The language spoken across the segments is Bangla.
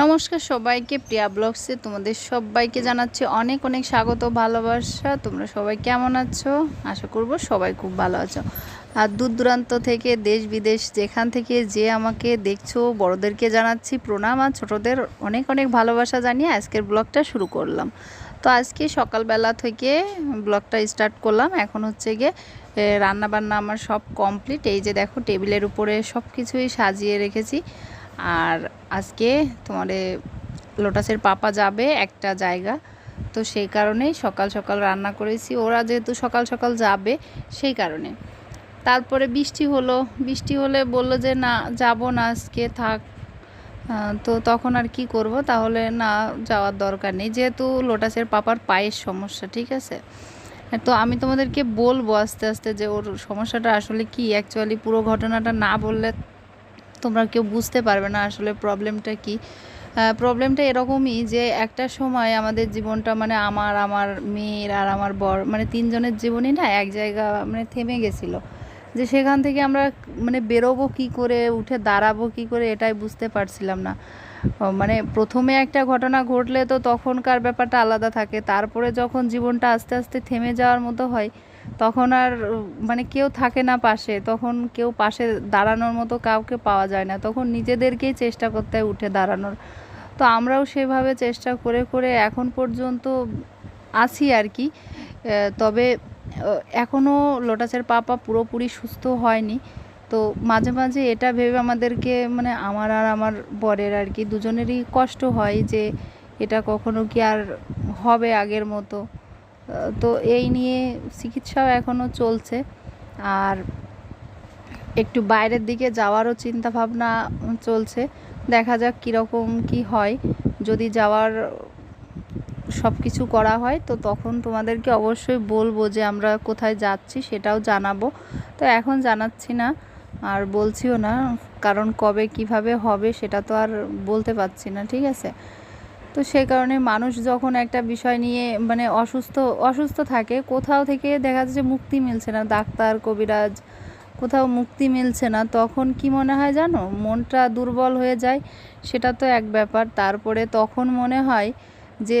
নমস্কার সবাইকে প্রিয়া ব্লগসে তোমাদের সবাইকে জানাচ্ছি অনেক অনেক স্বাগত ভালোবাসা। তোমরা সবাই কেমন আছো? আশা করব সবাই খুব ভালো আছো। আর দূর দূরান্ত থেকে, দেশ বিদেশ, যেখান থেকে যে আমাকে দেখছ, বড়দেরকে জানাচ্ছি প্রণাম আর ছোটদের অনেক অনেক ভালোবাসা জানিয়ে আজকের ব্লগটা শুরু করলাম। তো আজকে সকালবেলা থেকে ব্লগটা স্টার্ট করলাম। এখন হচ্ছে গিয়ে রান্না বান্না আমার সব কমপ্লিট। এই যে দেখো, টেবিলের উপরে সব কিছুই সাজিয়ে রেখেছি। আর আজকে তোমার লোটাসের পাপা যাবে একটা জায়গা। তো সেই কারণেই সকাল সকাল রান্না করেছি। ওরা যেহেতু সকাল সকাল যাবে, সেই কারণে। তারপরে বৃষ্টি হলো। বৃষ্টি হলে বলল যে, না, যাব না আজকে, থাক। তো তখন আর কি করব? তাহলে না যাওয়ার দরকার নেই। যেহেতু লোটাসের পাপার পায়ের সমস্যা, ঠিক আছে? তো আমি তোমাদেরকে বলব আস্তে আস্তে যে, ওর সমস্যাটা আসলে কি? অ্যাকচুয়ালি পুরো ঘটনাটা না বললে তোমরা কেউ বুঝতে পারবে না আসলে প্রবলেমটা কি। প্রবলেমটা এরকমই যে একটা সময় আমাদের জীবনটা মানে আমার আমার মেয়ের আর আমার বর মানে তিনজনের জীবনই না এক জায়গা মানে থেমে গেছিল। যে সেখান থেকে আমরা মানে বেরোবো কি করে, উঠে দাঁড়াবো কি করে এটাই বুঝতে পারছিলাম না। মানে প্রথমে একটা ঘটনা ঘটলে তো তখনকার ব্যাপারটা আলাদা থাকে। তারপরে যখন জীবনটা আস্তে আস্তে থেমে যাওয়ার মতো হয় তখন আর মানে কেউ থাকে না পাশে, তখন কেউ পাশে দাঁড়ানোর মতো কাউকে পাওয়া যায় না, তখন নিজেদেরকেই চেষ্টা করতে হয় উঠে দাঁড়ানোর। তো আমরাও সেভাবে চেষ্টা করে করে এখন পর্যন্ত আছি আর কি। তবে এখনও লোটাসের পাপা পুরোপুরি সুস্থ হয়নি। তো মাঝে মাঝে এটা ভেবে আমাদেরকে মানে আমার আর আমার বরের আর কি, দুজনেরই কষ্ট হয় যে এটা কখনো কি আর হবে আগের মতো। তো এই নিয়ে চিকিৎসাও এখনও চলছে। আর একটু বাইরের দিকে যাওয়ারও চিন্তা ভাবনা চলছে। দেখা যাক কীরকম কি হয়। যদি যাওয়ার সব কিছু করা হয়, তো তখন তোমাদেরকে অবশ্যই বলব যে আমরা কোথায় যাচ্ছি সেটাও জানাব। তো এখন জানাচ্ছি না, আর বলছিও না কারণ কবে কীভাবে হবে সেটা তো আর বলতে পারছি না, ঠিক আছে? তো সে কারণে মানুষ যখন একটা বিষয় নিয়ে মানে অসুস্থ অসুস্থ থাকে, কোথাও থেকে দেখা যাচ্ছে মুক্তি মিলছে না। ডাক্তার, কবিরাজ, কোথাও মুক্তি মিলছে না। তখন কি মনে হয় জানো? মনটা দুর্বল হয়ে যায়, সেটা তো এক ব্যাপার। তারপরে তখন মনে হয় যে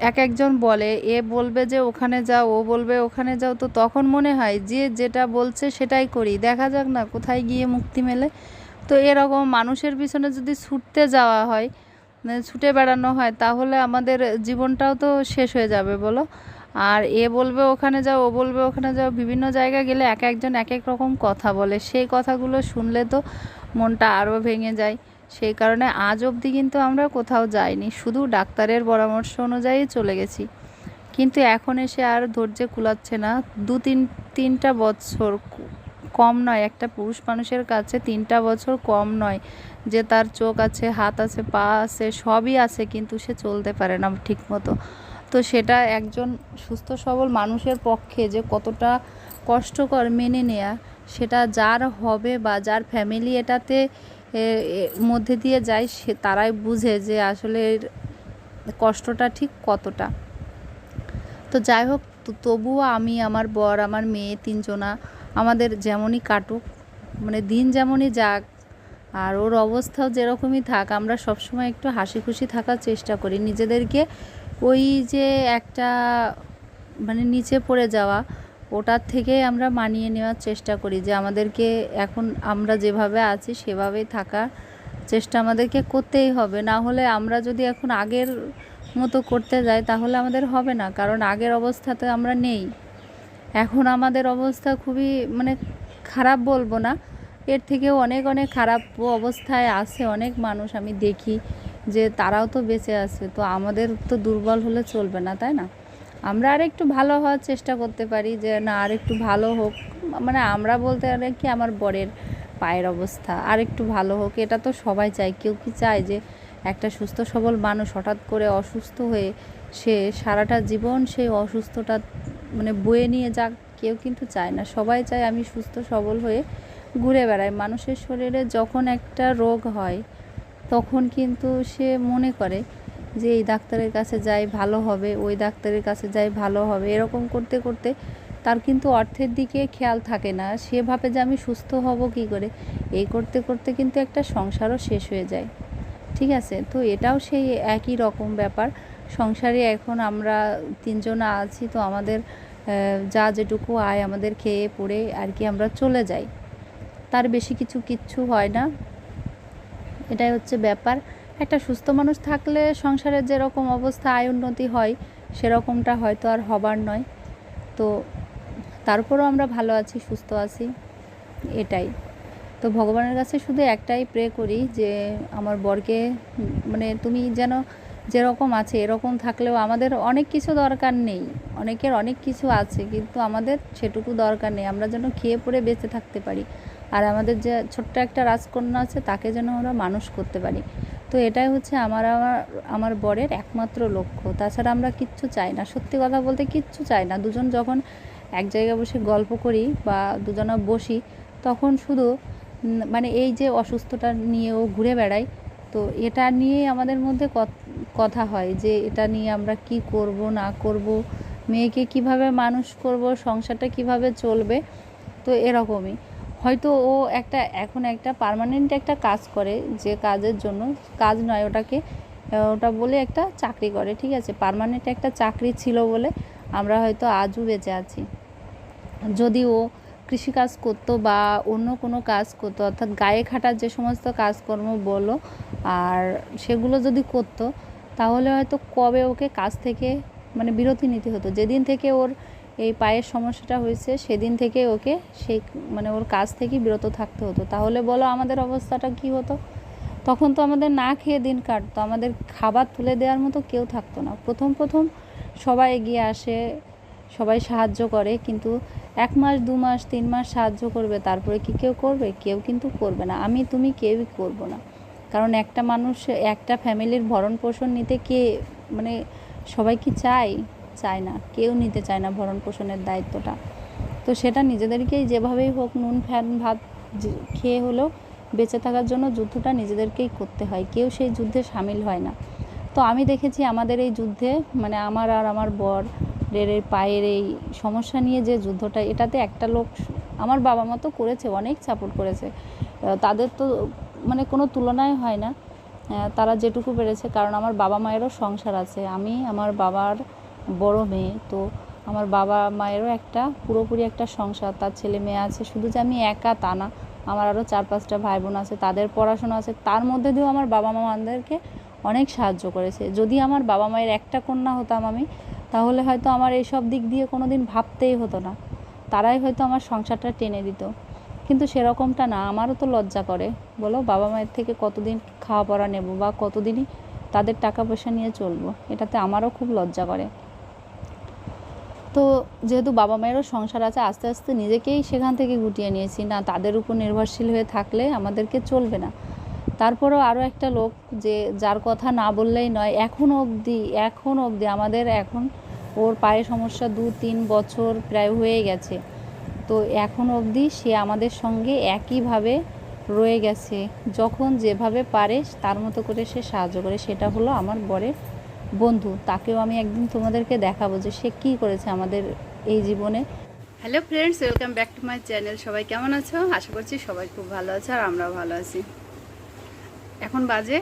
এক একজন বলে, এ বলবে যে ওখানে যাও, ও বলবে ওখানে যাও। তো তখন মনে হয় যে যেটা বলছে সেটাই করি। দেখা যাক না কোথায় গিয়ে মুক্তি মেলে। তো এরকম মানুষের পিছনে যদি ছুটতে যাওয়া হয় ছুটে বেড়ানো হয়, তাহলে আমাদের জীবনটাও তো শেষ হয়ে যাবে, বলো? আর এ বলবে ওখানে যাও, ও বলবে ওখানে যাও, বিভিন্ন জায়গায় গেলে এক একজন এক এক রকম কথা বলে। সেই কথাগুলো শুনলে তো মনটা আরও ভেঙে যায়। সেই কারণে আজ অবধি কিন্তু আমরা কোথাও যাইনি, শুধু ডাক্তারের পরামর্শ অনুযায়ী চলে গেছি। কিন্তু এখন এসে আর ধৈর্য কুলাচ্ছে না। দু তিন তিনটা বছর কম নয়, একটা পুরুষ মানুষের কাছে তিনটা বছর কম নয়। যে তার চোখ আছে, হাত আছে, পা আছে, সবই আছে, কিন্তু সে চলতে পারে না ঠিক মতো তো সেটা একজন সুস্থ, সবল মানুষের পক্ষে যে কতটা কষ্টকর মেনে নেয়া, সেটা যার হবে বা যার ফ্যামিলি এটাতে মধ্যে দিয়ে যায়, সে, তারাই বুঝে যে আসলে কষ্টটা ঠিক কতটা। তো যাই হোক তবুও আমি, আমার বর, আমার মেয়ে তিনজনা আমাদের যেমনই কাটুক মানে দিন যেমনই যাক, আর ওর অবস্থাও যেরকমই থাক, আমরা সবসময় একটু হাসি খুশি থাকার চেষ্টা করি। নিজেদেরকে ওই যে একটা মানে নিচে পড়ে যাওয়া, ওটার থেকেই আমরা মানিয়ে নেওয়ার চেষ্টা করি যে আমাদেরকে এখন আমরা যেভাবে আছি, সেভাবেই থাকার চেষ্টা আমাদেরকে করতেই হবে। না হলে আমরা যদি এখন আগের মতো করতে যাই, তাহলে আমাদের হবে না, কারণ আগের অবস্থাতে আমরা নেই। এখন আমাদের অবস্থা খুবই মানে খারাপ বলব না। এর থেকেও অনেক অনেক খারাপ অবস্থায় আছে অনেক মানুষ, আমি দেখি যে তারাও তো বেঁচে আছে। তো আমাদের তো দুর্বল হলে চলবে না, তাই না? আমরা আর একটু ভালো হওয়ার চেষ্টা করতে পারি যে না, আর একটু ভালো হোক। মানে আমরা বলতে পারি কি, আমার বরের পায়ের অবস্থা। আর একটু ভালো হোক, এটা তো সবাই চায়। কেউ কি চায় যে একটা সুস্থ, সবল মানুষ হঠাৎ করে অসুস্থ হয়ে সে সারাটা জীবন সেই অসুস্থতা মানে বয়ে নিয়ে যাক, কেউ কিন্তু চায় না। সবাই চায় আমি সুস্থ, সবল হয়ে ঘুরে বেড়াই। মানুষের শরীরে যখন একটা রোগ হয়, তখন কিন্তু সে মনে করে যে, এই ডাক্তারের কাছে যাই, ভালো হবে। ওই ডাক্তারের কাছে যাই, ভালো হবে। এরকম করতে করতে তার কিন্তু অর্থের দিকে খেয়াল থাকে না। সে ভাবে যে, আমি সুস্থ হব কি করে? এই করতে করতে কিন্তু একটা সংসারও শেষ হয়ে যায়। ঠিক আছে? তো এটাও সেই একই রকম ব্যাপার। সংসারে এখন আমরা তিনজন আছি, তো আমাদের যা যেটুকু আয় আমাদের খেয়ে পড়ে আর কি আমরা চলে যাই। তার বেশি কিছু কিচ্ছু হয় না। এটাই হচ্ছে ব্যাপার। একটা সুস্থ মানুষ থাকলে সংসারের যেরকম অবস্থা, আয় উন্নতি হয়, সেরকমটা হয়তো আর হবার নয়। তো তারপরও আমরা ভালো আছি, সুস্থ আছি, এটাই। তো ভগবানের কাছে শুধু একটাই প্রে করি যে, আমার বরকে মানে তুমি যেন যেরকম আছে, এরকম থাকলেও আমাদের অনেক কিছু দরকার নেই। অনেকের অনেক কিছু আছে, কিন্তু আমাদের সেটুকু দরকার নেই। আমরা যেন খেয়ে পড়ে বেঁচে থাকতে পারি। আর আমাদের যে ছোট্ট একটা রাজকন্যা আছে, তাকে যেন আমরা মানুষ করতে পারি। তো এটাই হচ্ছে আমার আমার আমার বরের একমাত্র লক্ষ্য। তাছাড়া আমরা কিচ্ছু চাই না। সত্যি কথা বলতে কিচ্ছু চাই না। দুজন যখন এক জায়গায় বসে গল্প করি বা দুজনা বসি, তখন শুধু মানে এই যে অসুস্থতা নিয়ে ও ঘুরে বেড়ায় তো এটা নিয়েই আমাদের মধ্যে কথা হয় যে এটা নিয়ে আমরা কি করব, না করব, মেয়েকে কীভাবে মানুষ করব, সংসারটা কীভাবে চলবে, তো এরকমই। হয়তো ও একটা, এখন একটা পার্মানেন্ট একটা কাজ করে যে কাজের জন্য, কাজ নয় ওটাকে ওটা বলে একটা চাকরি করে, ঠিক আছে? পার্মানেন্ট একটা চাকরি ছিল বলে আমরা হয়তো আজও বেঁচে আছি। যদি ও কৃষিকাজ করতো বা অন্য কোনো কাজ করতো, অর্থাৎ গায়ে খাটার যে সমস্ত কাজকর্ম বলো আর সেগুলো যদি করতো, তাহলে হয়তো কবে ওকে কাজ থেকে মানে বিরতি নিতে হতো। যেদিন থেকে ওর এই পায়ের সমস্যাটা হয়েছে, সেদিন থেকে ওকে সেই মানে ওর কাজ থেকে বিরত থাকতে হতো। তাহলে বলো আমাদের অবস্থাটা কি হতো? তখন তো আমাদের না খেয়ে দিন কাটতো। আমাদের খাবার তুলে দেওয়ার মতো কেউ থাকতো না। প্রথম প্রথম সবাই এগিয়ে আসে, সবাই সাহায্য করে, কিন্তু এক মাস, দু মাস, তিন মাস সাহায্য করবে, তারপরে কি কেউ করবে? কেউ কিন্তু করবে না। আমি, তুমি কেউই করব না। কারণ একটা মানুষ, একটা ফ্যামিলির ভরণ পোষণ নিতে কে মানে সবাই কি চায়? চায় না। কেউ নিতে চায় না ভরণ পোষণের দায়িত্বটা। তো সেটা নিজেদেরকেই যেভাবেই হোক নুন, ফ্যান, ভাত খেয়ে হলেও বেঁচে থাকার জন্য যুদ্ধটা নিজেদেরকেই করতে হয়। কেউ সেই যুদ্ধে সামিল হয় না। তো আমি দেখেছি আমাদের এই যুদ্ধে মানে আমার আর আমার বর এই পায়ের এই সমস্যা নিয়ে যে যুদ্ধটা, এটাতে একটা লোক, আমার বাবা মা তো করেছে, অনেক সাপোর্ট করেছে। তাদের তো মানে কোনো তুলনায় হয় না। তারা যেটুকু পেরেছে, কারণ আমার বাবা মায়েরও সংসার আছে। আমি আমার বাবার বড় মেয়ে, তো আমার বাবা মায়েরও একটা পুরোপুরি একটা সংসার। তার ছেলে মেয়ে আছে, শুধু যে আমি একা তা না। আমার আরও চার পাঁচটা ভাই বোন আছে, তাদের পড়াশোনা আছে। তার মধ্যে দিয়েও আমার বাবা মা আমাদেরকে অনেক সাহায্য করেছে। যদি আমার বাবা মায়ের একটা কন্যা হতাম আমি, তাহলে হয়তো আমার এইসব দিক দিয়ে কোনো দিন ভাবতেই হতো না। তারাই হয়তো আমার সংসারটা টেনে দিত। কিন্তু সেরকমটা না, আমারও তো লজ্জা করে। বলো, বাবা মায়ের থেকে কতদিন খাওয়া পড়া নেব বা কতদিনই তাদের টাকা পয়সা নিয়ে চলবো, এটাতে আমারও খুব লজ্জা করে। তো যেহেতু বাবা মায়েরও সংসার আছে, আস্তে আস্তে নিজেকেই সেখান থেকে গুটিয়ে নিয়েছি। না, তাদের উপর নির্ভরশীল হয়ে থাকলে আমাদেরকে চলবে না। তারপরেও আরও একটা লোক যে যার কথা না বললেই নয়, এখন অবধি এখন অবধি আমাদের এখন ওর পায়ে সমস্যা দু তিন বছর প্রায় হয়ে গেছে। তো এখন অবধি সে আমাদের সঙ্গে একইভাবে রয়ে গেছে। যখন যেভাবে পারে তার মতো করে সে সাহায্য করে। সেটা হলো আমার বরের বন্ধু। তাকেও আমি একদিন তোমাদেরকে দেখাবো যে সে কী করেছে আমাদের এই জীবনে। Hello friends welcome back to my channel সবাই কেমন আছো? আশা করছি সবাই খুব ভালো আছে আর আমরাও ভালো আছি। এখন বাজে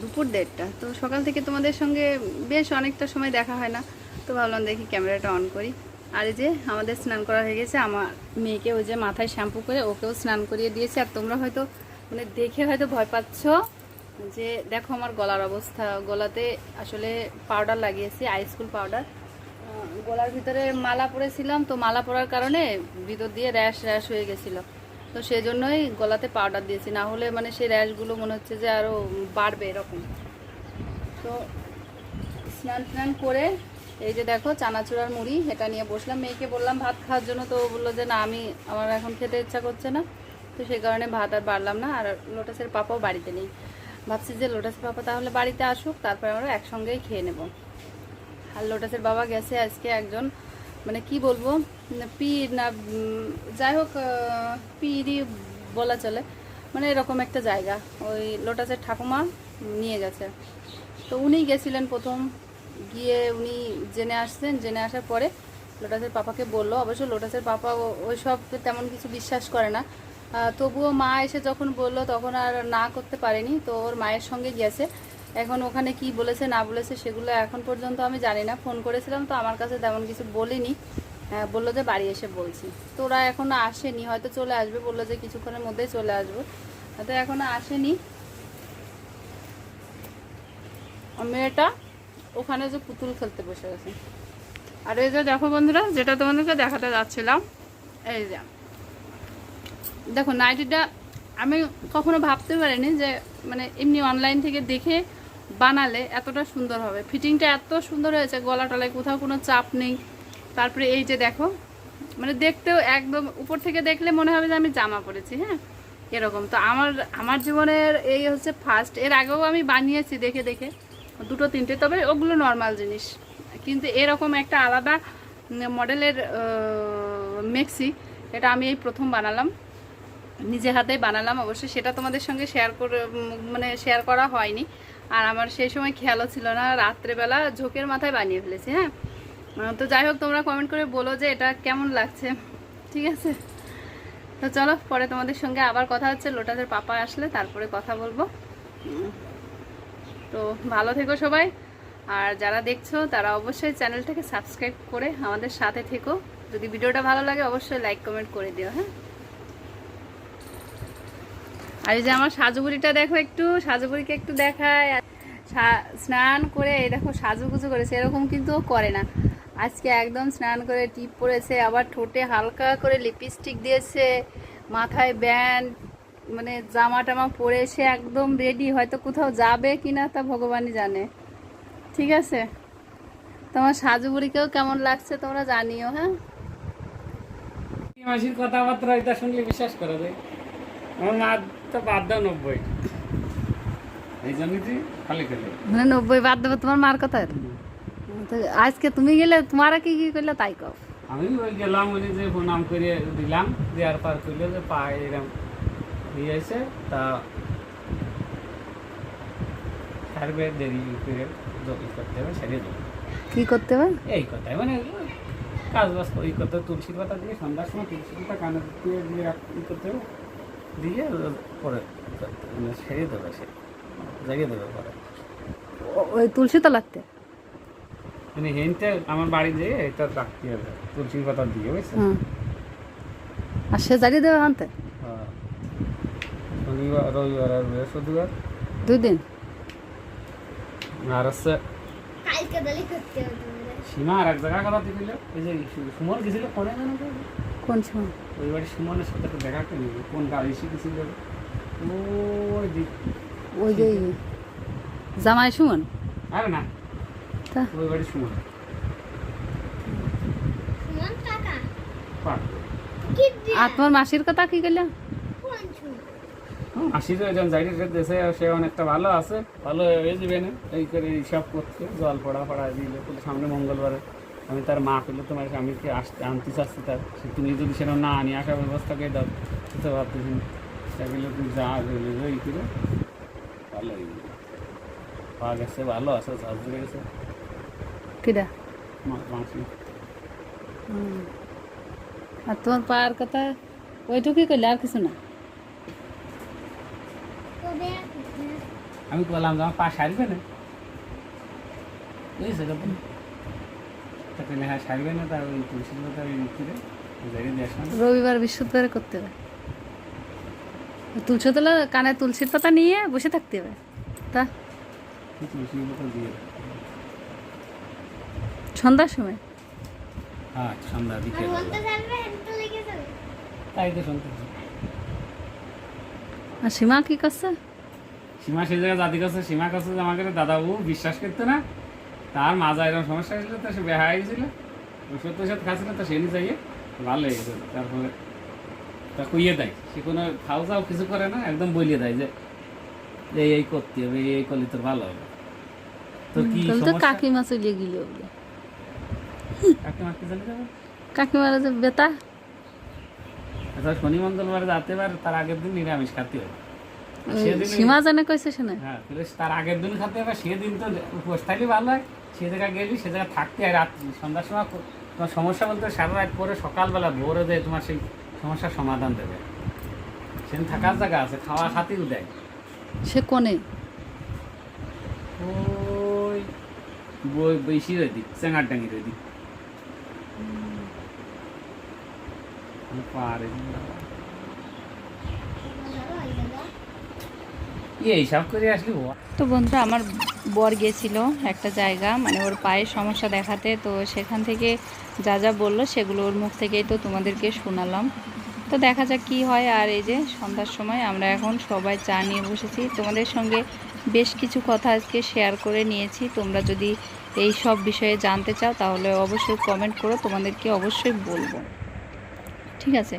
দুপুর দেড়টা। তো সকাল থেকে তোমাদের সঙ্গে বেশ অনেকটা সময় দেখা হয় না। তো ভাবলাম দেখি ক্যামেরাটা অন করি। আর এই যে আমাদের স্নান করা হয়ে গেছে, আমার মেয়েকে ওই যে মাথায় শ্যাম্পু করে ওকেও স্নান করিয়ে দিয়েছে। আর তোমরা হয়তো মানে দেখে হয়তো ভয় পাচ্ছ যে দেখো আমার গলার অবস্থা। গলাতে আসলে পাউডার লাগিয়েছি আইসকুল পাউডার গলার ভিতরে মালা পরেছিলাম, তো মালা পরার কারণে ভিতর দিয়ে র্যাশ র্যাশ হয়ে গেছিল। তো সেই জন্যই গলাতে পাউডার দিয়েছি। না হলে মানে সেই র্যাশগুলো মনে হচ্ছে যে আরও বাড়বে এরকম। তো স্নান স্নান করে এই যে দেখো, চানাচুরার মুড়ি, এটা নিয়ে বসলাম। মেয়েকে বললাম, ভাত খাওয়ার জন্য তো বলল যে, না, আমি, আমার এখন খেতে ইচ্ছা করছে না। তো সেই কারণে ভাত আর বাড়লাম না। আর লোটাসের পাপাও বাড়িতে নেই। ভাবছি যে, লোটাসের পাপা তাহলে বাড়িতে আসুক, তারপরে আমরা একসঙ্গেই খেয়ে নেব। আর লোটাসের বাবা গেছে আজকে একজন মানে কি বলব পীর না যাই হোক পীরই বলা চলে। মানে এরকম একটা জায়গা। ওই লোটাসের ঠাকুমা নিয়ে গেছে। তো উনি গেছিলেন প্রথম। গিয়ে উনি জেনে আসছেন, জেনে আসার পরে লোটাসের পাপাকে বলল, অবশ্য লোটাসের পাপা ও- ওইসব তেমন কিছু বিশ্বাস করে না। তবুও মা এসে যখন বলল তখন আর না করতে পারেনি, তো ওর মায়ের সঙ্গে গেছে। এখন ওখানে কি বলেছে, না বলেছে সেগুলো এখন পর্যন্ত আমি জানি না। ফোন করেছিলাম তো আমার কাছে তেমন কিছু বলিনি। বলল যে বাড়ি এসে বলছি। তো ওরা এখনও আসেনি, হয়তো চলে আসবে, বলল যে কিছুক্ষণের মধ্যেই চলে আসব। তো এখনও আসেনি। মেয়েটা ওখানে যে পুতুল খেলতে বসে গেছে। আর এই যে দেখো বন্ধুরা, যেটা তোমাদেরকে দেখাতে যাচ্ছিলাম, এই যে। দেখো, নাইটিটা আমি কখনো ভাবতে পারিনি যে মানে এমনি অনলাইন থেকে দেখে বানালে এতটা সুন্দর হবে। ফিটিংটা এত সুন্দর হয়েছে গলা টলায় কোথাও কোনো চাপ নেই। তারপরে এই যে দেখো মানে দেখতেও একদম উপর থেকে দেখলে মনে হবে যে আমি জামা পরেছি হ্যাঁ? এরকম। তো আমার আমার জীবনের এই হচ্ছে ফার্স্ট এর আগেও আমি বানিয়েছি দেখে দেখে। দুটো, তিনটে, তবে ওগুলো নর্মাল জিনিস। কিন্তু এরকম একটা আলাদা মডেলের মেক্সি এটা আমি এই প্রথম বানালাম। নিজে হাতেই বানালাম অবশ্যই। সেটা তোমাদের সঙ্গে শেয়ার করে মানে শেয়ার করা হয়নি। আর আমার সেই সময় খেয়ালও ছিল না, রাত্রেবেলা ঝোঁকের মাথায় বানিয়ে ফেলেছি হ্যাঁ? তো যাই হোক, তোমরা কমেন্ট করে বলো যে এটা কেমন লাগছে, ঠিক আছে? তো চলো, পরে তোমাদের সঙ্গে আবার কথা হচ্ছে। লোটাদের পাপা আসলে, তারপরে কথা বলব। তো ভালো থেকো সবাই। আর যারা দেখছ, তারা অবশ্যই চ্যানেলটাকে সাবস্ক্রাইব করে আমাদের সাথে থেকো। যদি ভিডিওটা ভালো লাগে, অবশ্যই লাইক, কমেন্ট করে দিও হ্যাঁ? আর এই যে আমার সাজুগুড়িটা দেখো একটু সাজুগুড়িকে একটু দেখায়। স্নান করে এই দেখো সাজুগুজু করেছে, এরকম কিন্তু করে না। আজকে একদম স্নান করে টিপ পরেছে, আবার ঠোঁটে হালকা করে লিপস্টিক দিয়েছে, মাথায় ব্যান্ড মানে জামা টামা পরে সে একদম রেডি হয়তো কোথাও যাবে কিনা তা ভগবানই জানে। ঠিক আছে? তোমার সাজুগুড়িকেও কেমন লাগছে তোমরা জানিও হ্যাঁ? মাসির কথাবার্তা এটা শুনলে বিশ্বাস করা যায় আমার মা তো বাদ দাও নব্বই। এই জন্যই তুই খালি খেলে। মানে নব্বই বাদ দেবো তোমার মার কথা আজকে তুমি গেলে তোমারা কি কি করলে তাই কও? আমি ওই গেলাম উনি যে প্রণাম করে দিলাম দেওয়ার পর করলে যে পা এরম। ইয়ে আছে তা সারবে দেরি করে যখন করতে হবে সেরে দেবো। কি করতে হবে? এই কথাই মানে কাজ বাজ ওই কথা তুলসী পাতা দিয়ে সন্ধ্যার সময় তুলসী পাতা কানে দিয়ে দিয়ে ই করতে হবে দিয়ে পরে মানে সেরে দেবে সে জাগিয়ে দেবে পরে। ওই তুলসী তলাতে? মানে হেনতে আমার বাড়ি যেয়ে এটা রাখতে হবে তুলসী পাতা দিয়ে বুঝছ আর সে জাগিয়ে দেবে আনতে। শনিবার রবিবার আর বৃহস্পতিবার দুই দিন আর হচ্ছে। সীমা আর এক জায়গায় কথা দিল ওই যে সুমন গেছিল ফোনে জানো কোন সময় ওই বাড়ি সুমনের সাথে একটু দেখা করে নিবি কোন গাড়ি শিখেছিল ওই দিক ওই যে জামাই সুমন আরে না তা ওই বাড়ি সুমন সুমন? আর তোমার মাসির কথা কি কোন সুমন? আশির একজন জায়গা দেশে সে অনেকটা ভালো আছে। ভালো হয়ে যাবে না? এই করে এইসব করছে জল পড়া পড়া দিলে তো সামনে মঙ্গলবারে। আমি তার মা পেলে তোমার স্বামীকে আসতে আনতে চাচ্ছি তার। তুমি যদি সেরকম না আনি আসার ব্যবস্থা করে দাও। তো ভাবতেছি সেগুলো তুমি যা এই করে। ভালো হয়ে যাবে পাওয়া গেছে ভালো আছে চাষ ধরে গেছে কিরা মাসি। আর তোমার পায়ের কথা ওইটুকুই করলে আর কিছু না কবে আর করতে হবে? আমি বললাম যে আমার পা সারবে না? বুঝেছে কথা তাকে হ্যাঁ সারবে না তার ওই তুলসী পাতা ওই করে রবিবার বৃহস্পতিবার করতে হবে। তুলসী তলা কানে তুলসীর পাতা নিয়ে বসে থাকতে হবে। তা? দিয়ে? সন্ধ্যার সময়? হ্যাঁ সন্ধ্যা বিকেল তাই তো শুনতে আর সীমা কি করছে? সীমা সেই জায়গায় দাদি কাছে সীমা কাছে যে আমাকে দাদাবু বিশ্বাস করতো না। তার মাজা এরকম সমস্যা হয়েছিল তো সে বেহা গেছিল। ওষুধ টষুধ খাচ্ছিল তো সে নিয়ে যাইয়ে ভালো হয়ে গেছে। তারপরে তা কইয়ে দেয়। সে কোনো খাও যাও কিছু করে না একদম বলিয়ে দেয় যে এই এই করতে হবে এই এই করলে তোর ভালো হবে। তোর কি তো কাকিমা চলিয়ে গেল কাকিমা কি জানি যাবে? কাকিমারা যে বেতা আচ্ছা শনি মঙ্গলবার যাতে পারে তার আগের দিন নিরামিষ খাতে হবে। সীমা জানে কইছে শোনে হ্যাঁ তার আগের দিন খাতে হবে সেদিন তো উপোস থাকলে ভালো হয়। সে জায়গায় গেলি সে জায়গায় থাকতে হয় রাত্রি সন্ধ্যার সময় তোমার সমস্যা বলতে সারা রাত পরে সকালবেলা ভোরে দেয় তোমার সেই সমস্যার সমাধান দেবে। সেখানে থাকার জায়গা আছে খাওয়া খাতেও দেয়। সে কোনে? ওই বই বেশি ওই দিক চেঙ্গার ডাঙ্গির ওই দিক পারে এই সব করে আসলি ও তো বন্ধুরা, আমার বর গেছিল একটা জায়গা মানে ওর পায়ের সমস্যা দেখাতে, তো সেখান থেকে যা যা বলল সেগুলো ওর মুখ থেকেই তো তোমাদেরকে শোনালাম। তো দেখা যাক কি হয়, আর এই যে সন্ধ্যার সময় আমরা এখন সবাই চা নিয়ে বসেছি। তোমাদের সঙ্গে বেশ কিছু কথা আজকে শেয়ার করে নিয়েছি। তোমরা যদি এই সব বিষয়ে জানতে চাও, তাহলে অবশ্যই কমেন্ট করো, তোমাদেরকে অবশ্যই বলব। ঠিক আছে?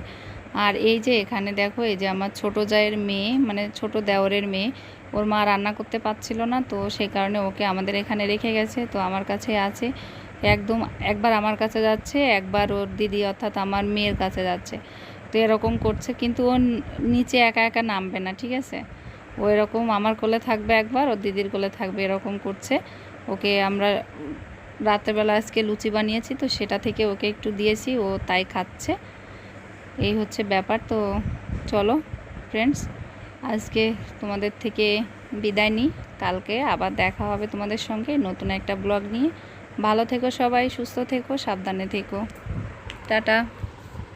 আর এই যে এখানে দেখো, এই যে আমার ছোট জায়ের মেয়ে মানে ছোট দেওরের মেয়ে, ওর মা রান্না করতে পারছিল না, তো সেই কারণে ওকে আমাদের এখানে রেখে গেছে, তো আমার কাছে আছে। একদম একবার আমার কাছে যাচ্ছে, একবার ওর দিদি অর্থাৎ আমার মেয়ের কাছে যাচ্ছে। তো এরকম করছে, কিন্তু ও নিচে একা একা নামবে না, ঠিক আছে? ও এরকম আমার কোলে থাকবে একবার, ওর দিদির কোলে থাকবে, এরকম করছে। ওকে আমরা রাত্রেবেলা আজকে লুচি বানিয়েছি, তো সেটা থেকে ওকে একটু দিয়েছি, ও তাই খাচ্ছে। এই হচ্ছে ব্যাপার। তো চলো ফ্রেন্ডস আজকে তোমাদের থেকে বিদায় নিই। কালকে আবার দেখা হবে তোমাদের সঙ্গে নতুন একটা ব্লগ নিয়ে। ভালো থেকো সবাই, সুস্থ থেকো, সাবধানে থেকো। টাটা।